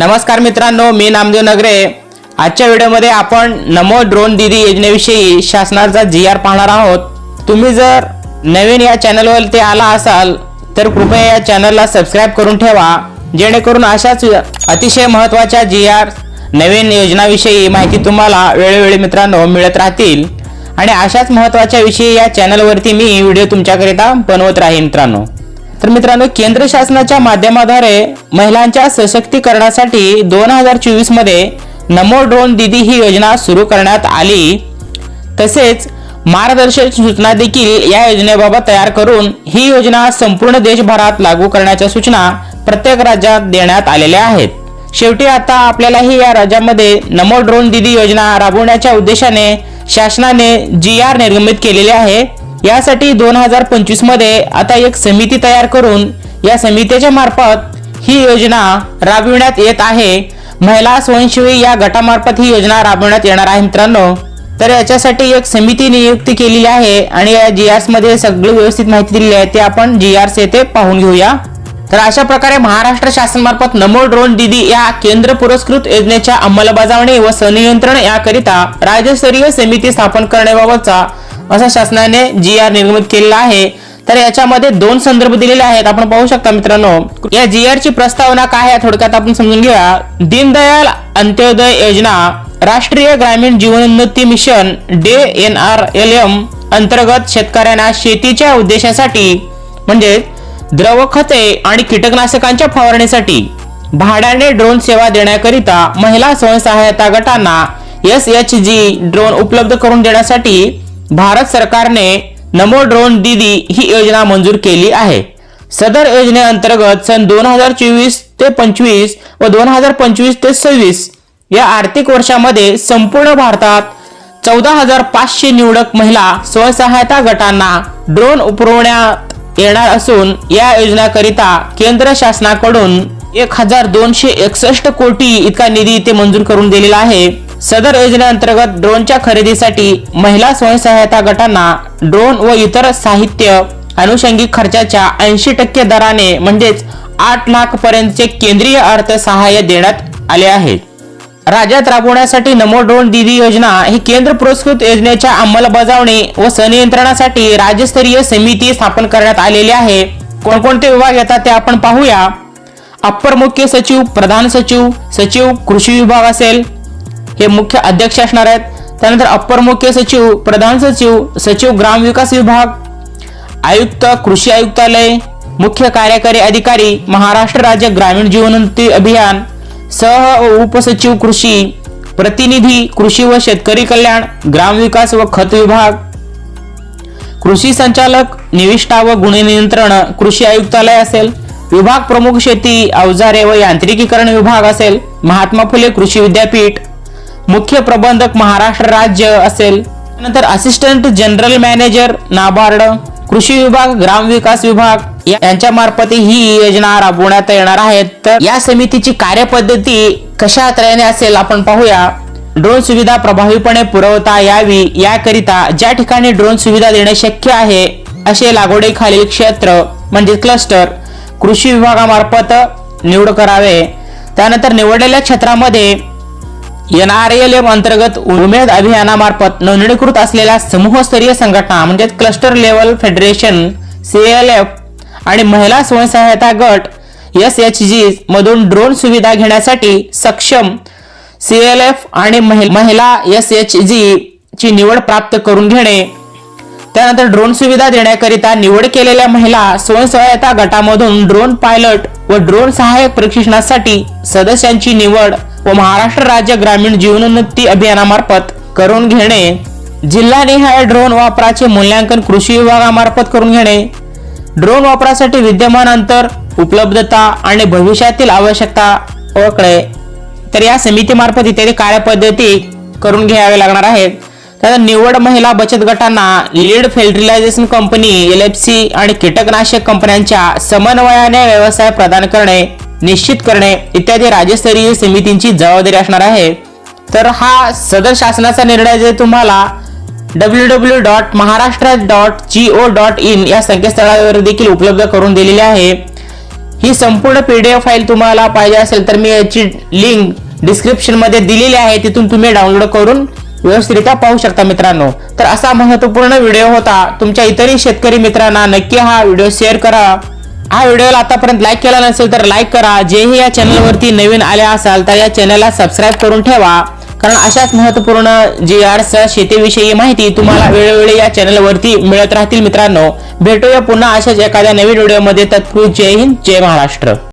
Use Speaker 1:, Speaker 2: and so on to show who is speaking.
Speaker 1: नमस्कार मित्रांनो मी नामदेव नगरे. आजच्या व्हिडिओमध्ये आपण नमो ड्रोन दीदी योजनेविषयी शासनाचा जी आर पाहणार आहोत. तुम्ही जर नवीन या चॅनलवर ते आला असाल तर कृपया या चॅनलला सबस्क्राईब करून ठेवा. जेणेकरून अशाच अतिशय महत्त्वाच्या जी आर नवीन योजनाविषयी माहिती तुम्हाला वेळोवेळी मित्रांनो मिळत राहतील. आणि अशाच महत्त्वाच्या विषयी या चॅनलवरती मी व्हिडिओ तुमच्याकरिता बनवत राहीन मित्रांनो. तर मित्रांनो केंद्र शासनाच्या माध्यमाद्वारे महिलांच्या सशक्तीकरणासाठी दोन हजार चोवीसमध्ये नमो ड्रोन दीदी ही योजना सुरू करण्यात आली. तसेच मार्गदर्शक सूचना देखील या योजनेबाबत तयार करून ही योजना संपूर्ण देशभरात लागू करण्याच्या सूचना प्रत्येक राज्यात देण्यात आलेल्या आहेत. शेवटी आता आपल्यालाही या राज्यामध्ये नमो ड्रोन दिदी योजना राबवण्याच्या उद्देशाने शासनाने जी आर निर्गमित केलेले आहे. यासाठी दोन हजार पंचवीसमध्ये आता एक समिती तयार करून या समितीच्या मार्फत ही योजना राबविण्यात येत आहे. महिला स्वयंसेवी या गटामार्फत ही योजना राबविण्यात येणार आहे मित्रांनो. तर याच्यासाठी एक समिती नियुक्ती केलेली आहे आणि या जी मध्ये सगळी व्यवस्थित माहिती दिलेली आहे ते आपण जी आर येथे पाहून घेऊया. तर अशा प्रकारे महाराष्ट्र शासनामार्फत नमो ड्रोन दिदी या केंद्र पुरस्कृत योजनेच्या अंमलबजावणी व संनियंत्रण याकरिता राज्यस्तरीय समिती स्थापन करण्याबाबतचा असा शासनाने जी आर निर्गमित केलेला आहे. तर याच्यामध्ये दोन संदर्भ दिलेले आहेत. आपण पाहू शकता मित्रांनो या जी आर ची प्रस्तावना काय आहे थोडक्यात आपण समजून घेऊया. दीनदयाल अंत्योदय योजना राष्ट्रीय ग्रामीण जीवनोन्नती mission day N R L M अंतर्गत शेतकऱ्यांना शेतीच्या उद्देशासाठी म्हणजे द्रव खते आणि कीटकनाशकांच्या फवारणीसाठी भाड्याने ड्रोन सेवा देण्याकरिता महिला स्वयंसहायता गटांना एस एच जी ड्रोन उपलब्ध करून देण्यासाठी भारत सरकारने नमो ड्रोन दीदी ही योजना मंजूर केली आहे. सदर योजनेअंतर्गत सन दोन हजार चोवीस ते पंचवीस व दोन हजार पंचवीस ते सव्वीस या आर्थिक वर्षामध्ये संपूर्ण भारतात चौदा हजार पाचशे निवडक महिला स्वसहायता गटांना ड्रोन पुरवण्यात येणार असून या योजनेकरिता केंद्र शासनाकडून एक हजार दोनशे एकसष्ट कोटी इतका निधी ते मंजूर करून दिलेला आहे. सदर योजनेअंतर्गत ड्रोनच्या खरेदीसाठी महिला स्वयंसहायता गटांना ड्रोन व इतर साहित्य अनुषंगिक खर्चाच्या ऐंशी टक्के दराने म्हणजेच आठ लाख पर्यंतचे केंद्रीय अर्थसहाय्य देण्यात आले आहे. राज्यात राबवण्यासाठी नमो ड्रोन दिदी योजना ही केंद्र पुरस्कृत योजनेच्या अंमलबजावणी व संनियंत्रणासाठी राज्यस्तरीय समिती स्थापन करण्यात आलेली आहे. कोणकोणते विभाग येतात ते आपण पाहूया. अप्पर मुख्य सचिव प्रधान सचिव सचिव कृषी विभाग असेल हे मुख्य अध्यक्ष असणार आहेत. त्यानंतर अप्पर मुख्य सचिव प्रधान सचिव सचिव ग्रामविकास विभाग आयुक्त कृषी आयुक्तालय मुख्य कार्यकारी अधिकारी महाराष्ट्र राज्य ग्रामीण जीवनोन्नती अभियान सह उपसचिव कृषी प्रतिनिधी कृषी व शेतकरी कल्याण ग्राम विकास व खत विभाग कृषी संचालक निविष्ठा व गुणनियंत्रण कृषी आयुक्तालय असेल विभाग प्रमुख शेती अवजारे व यांत्रिकीकरण विभाग असेल महात्मा फुले कृषी विद्यापीठ मुख्य प्रबंधक महाराष्ट्र राज्य असेल. नंतर असिस्टंट जनरल मॅनेजर नाबार्ड कृषी विभाग ग्राम विकास विभाग यांच्या मार्फत ही योजना राबवण्यात येणार आहेत. तर या समितीची कार्यपद्धती कशा तऱ्हेने असेल आपण पाहूया. ड्रोन सुविधा प्रभावीपणे पुरवता यावी याकरिता ज्या ठिकाणी ड्रोन सुविधा देणे शक्य आहे असे लागवडीखालील क्षेत्र म्हणजे क्लस्टर कृषी विभागामार्फत निवड करावे. त्यानंतर निवडलेल्या क्षेत्रामध्ये एन आर एल एम अंतर्गत उमेद अभियानामार्फत नोंदणीकृत असलेल्या समूहस्तरीय संघटना म्हणजे cluster level federation C L F आणि महिला स्वयंसहायता गट एस एच जी मधून ड्रोन सुविधा घेण्यासाठी सक्षम सी एल एफ आणि महिला एस एच जी ची निवड प्राप्त करून घेणे. त्यानंतर ड्रोन सुविधा देण्याकरिता निवड केलेल्या महिला स्वयंसहायता गटामधून ड्रोन पायलट व ड्रोन सहाय्यक प्रशिक्षणासाठी सदस्यांची निवड व महाराष्ट्र राज्य ग्रामीण जीवनोन्नती अभियानामार्फत करून घेणे जिल्हानिहाय ड्रोन वापराचे मूल्यांकन कृषी विभागामार्फत करून घेणे ड्रोन वापरासाठी विद्यमान अंतर उपलब्धता आणि भविष्यातील आवश्यकता ओळखणे. तर या समितीमार्फत इत्यादी कार्यपद्धती करून घ्यावे लागणार आहेत. त्यानंतर निवड महिला बचत गटांना lead fertilization company L F C आणि कीटकनाशक कंपन्यांच्या समन्वयाने व्यवसाय प्रदान करणे निश्चित करणे इत्यादी राज्यस्तरीय समितींची जबाबदारी असणार आहे. तर हा सदर शासनाचा निर्णय जे तुम्हाला W W dot Maharashtra dot G O dot in या संकेतस्थळावर देखील उपलब्ध करून दिलेली आहे. ही संपूर्ण पी डी एफ फाईल तुम्हाला पाहिजे असेल तर मी याची लिंक डिस्क्रिप्शनमध्ये दिलेली आहे. तिथून तुम्ही डाउनलोड करून व्यवस्थितरित्या पाहू शकता मित्रांनो. तर असा महत्त्वपूर्ण व्हिडिओ होता. तुमच्या इतरही शेतकरी मित्रांना नक्की हा व्हिडिओ शेअर करा. हा व्हिडिओला आतापर्यंत लाईक केला नसेल तर लाईक करा. जेही या चॅनलवरती नवीन आले असाल तर या चॅनलला सबस्क्राईब करून ठेवा. कारण अशाच महत्त्वपूर्ण जी आर्ट्स शेतीविषयी माहिती तुम्हाला वेळोवेळी या चॅनलवरती मिळत राहतील मित्रांनो. भेटूया पुन्हा अशाच एखाद्या नवीन व्हिडिओमध्ये. तत्पूर्वी जय हिंद जय महाराष्ट्र.